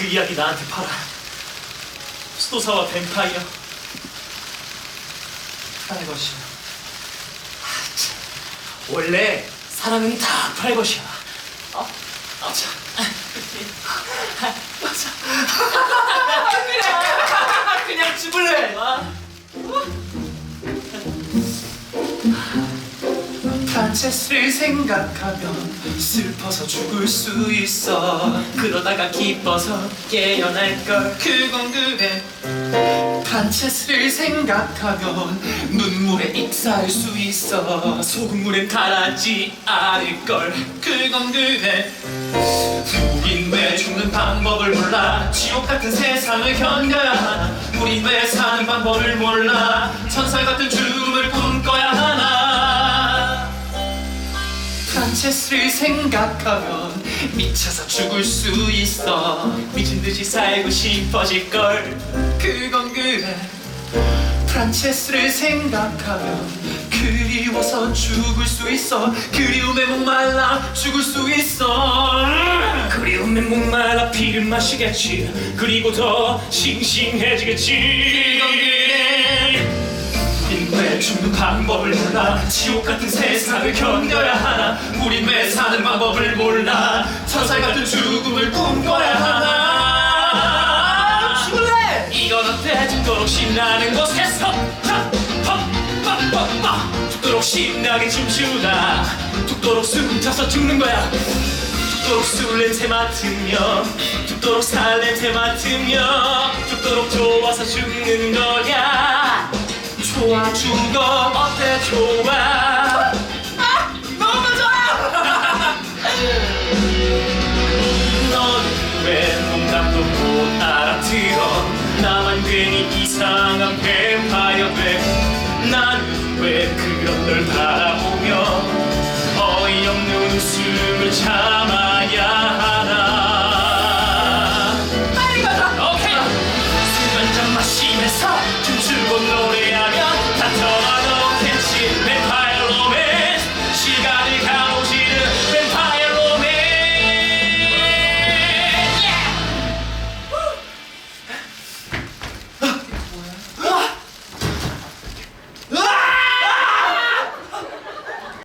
그 이야기 나한테 팔아. 수도사와 뱀파이어. 프라이버시. 아, 참. 원래 사랑은 다 프라이버시야. 어? 아, 참. 맞아. 그냥, 그냥 죽을래. 아. 프란체스를 생각하면 슬퍼서 죽을 수 있어. 그러다가 기뻐서 깨어날 걸. 그건 그래 프란체스를 생각하면 눈물에 익사할 수 있어. 소금물엔 가라지 않을 걸. 그건 그래 우린 왜 죽는 방법을 몰라. 지옥 같은 세상을 견뎌야 우린 왜 사는 방법을 몰라. 천사 같은 죽음을 꿈꿔야 프란체스를 생각하면 미쳐서 죽을 수 있어. 미친 듯이 살고 싶어질 걸. 그건 그래. 프란체스를 생각하면 그리워서 죽을 수 있어. 그리움에 목말라 죽을 수 있어. 그리움에 목말라 피를 마시겠지. 그리고 더 싱싱해지겠지 왜 죽는 방법을 몰라. 지옥 같은 세상을 견뎌야 하나. 우린 왜 사는 방법을 몰라. 천사 같은 죽음을 꿈꿔야 하나. 죽을래? 이건 어때? 죽도록 신나는 곳에서. 팍팍팍팍팍 죽도록 신나게 춤추다 죽도록 숨차서 죽는 거야. 죽도록 술 냄새 맡으며. 죽도록 살 냄새 맡으며. 죽도록 좋아서 죽는 거야 좋아 죽어 어때? 좋아. 아 너무 좋아. 넌 왜 농담도 못 알아들어? 나만 괜히 이상한 뱀파이어 돼난 왜 그런 널 바라보며 어이없는 웃음을 참